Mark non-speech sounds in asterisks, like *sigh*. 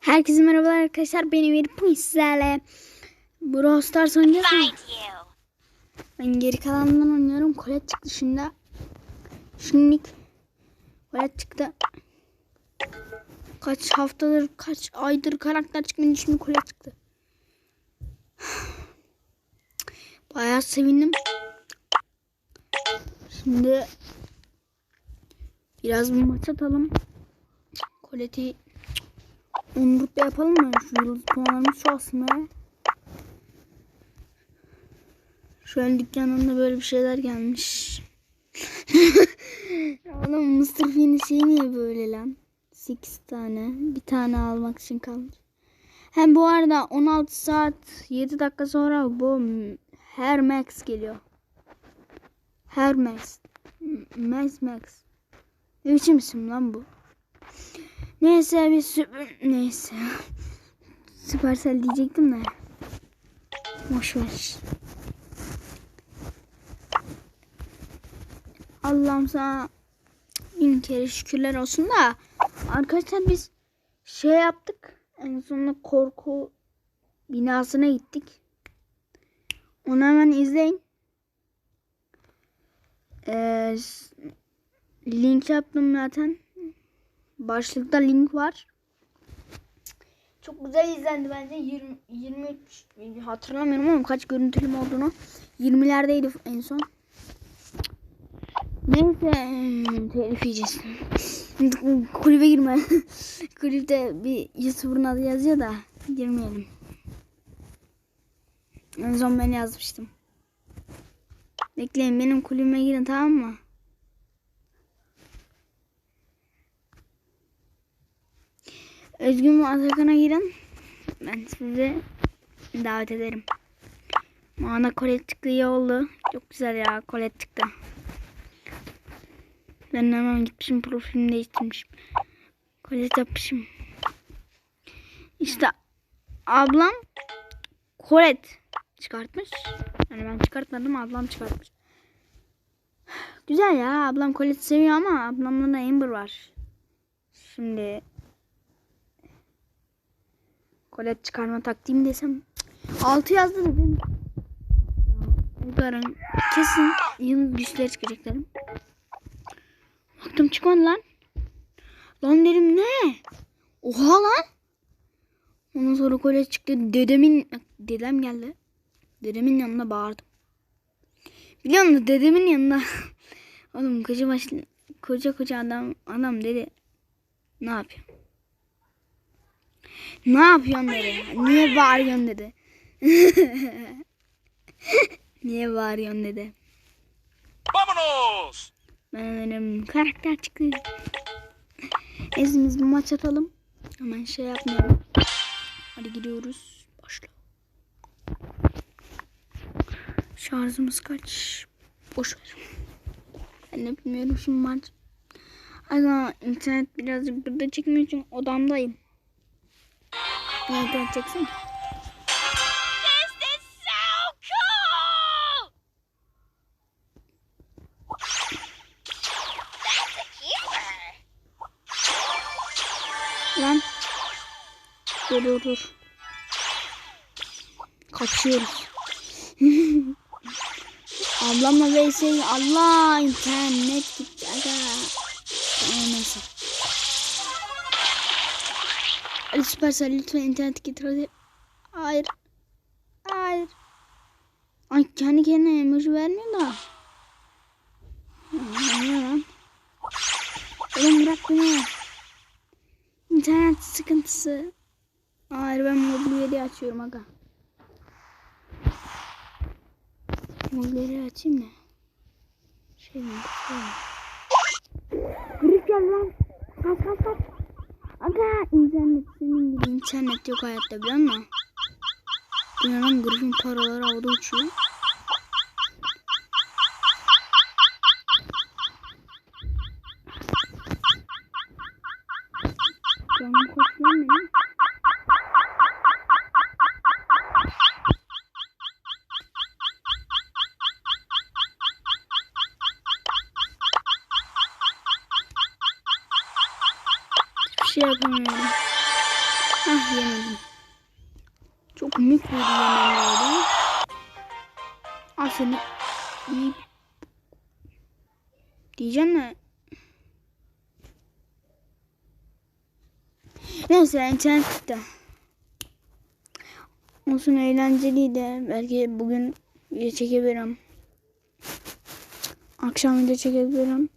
Herkese merhabalar arkadaşlar. Ben Emir bugün sizlerle Brawl Stars oynayacağız mı? Ben geri kalanından oynuyorum. Kolet çıktı şimdi. Şimdilik Kolet çıktı. Kaç haftadır, kaç aydır karakter çıkmadı. Şimdi Kolet çıktı. Bayağı sevindim. Şimdi biraz bir maç atalım. Kolet'i Onuruk da yapalım mı? Şu yıldız puanlarımız çoğalsın be. An dükkanında böyle bir şeyler gelmiş. *laughs* Oğlum Mr. F'nin şeyi niye böyle lan? 8 tane. Bir tane almak için kalmış. Hem bu arada 16 saat 7 dakika sonra bu Her Max geliyor. Her Max. Max Max. Ne biçim isim lan bu? Neyse bir süper... Neyse. Süpersel diyecektim de. Boş ver. Allah'ım sana bin kere şükürler olsun da. Arkadaşlar biz şey yaptık. En sonunda korku binasına gittik. Onu hemen izleyin. Ee, link yaptım zaten. Başlıkta link var. Çok güzel izlendi bence. 20, 23 hatırlamıyorum ama kaç görüntülüm olduğunu. 20'lerdeydi en son. Neyse telif yiyeceğiz. *laughs* Kulübe girme. *laughs* Kulüpte bir YouTuber'ın adı yazıyor da girmeyelim. En son ben yazmıştım. Bekleyin benim kulübüme girin tamam mı? Özgün ve Atakan'a girin. Ben sizi davet ederim. Bana kolet çıktı iyi oldu. Çok güzel ya kolet çıktı. Ben hemen gitmişim profilimi değiştirmişim. Kolet yapmışım. İşte ablam kolet çıkartmış. Yani ben çıkartmadım ablam çıkartmış. Güzel ya ablam kolet seviyor ama ablamda da Amber var. Şimdi kolet çıkarma taktiğim desem 6 yazdı dedim. Yarın kesin yeni güçleri çıkacak dedim. Baktım çıkmadı lan. Lan dedim ne? Oha lan. Ondan sonra kolet çıktı. Dedemin dedem geldi. Dedemin yanına bağırdım. Biliyor musun dedemin yanına *laughs* oğlum koca başlı koca koca adam adam dedi. Ne yapıyor? Ne yapıyorsun dedi. Niye bağırıyorsun dedi. *laughs* Niye bağırıyorsun dedi. ¡Vámonos! Ben dedim karakter çıktı. Ezimiz bir maç atalım. Hemen şey yapmayalım. Hadi gidiyoruz. Başla. Şarjımız kaç? Boş ver. Ben de bilmiyorum şimdi maç. Ama internet birazcık burada çekmiyor için odamdayım. A keeper. Lan. Dur dur dur. Kaçıyoruz. *laughs* Ablamla vs Allah internet gitti aga. Süpersel lütfen internet getir hadi. Hayır. Hayır. Ay kendi kendine emoji vermiyor da. Ne lan? Oğlum bırak beni. İnternet sıkıntısı. Hayır ben mobil veri açıyorum aga. Mobil veri açayım da. Şey mi? Şey mi? Grip gel lan. Kaç kaç kaç. Aga internet senin gibi internet yok hayatta biliyor musun? Dünyanın gripin paraları havada uçuyor. Şey yapamıyorum. Hah yemedim. Çok mük bir yemem oldu. Al seni. İyi. Diyeceğim de. Neyse internet çıktı. Olsun eğlenceliydi. Belki bugün video çekebilirim. Akşam video çekebilirim.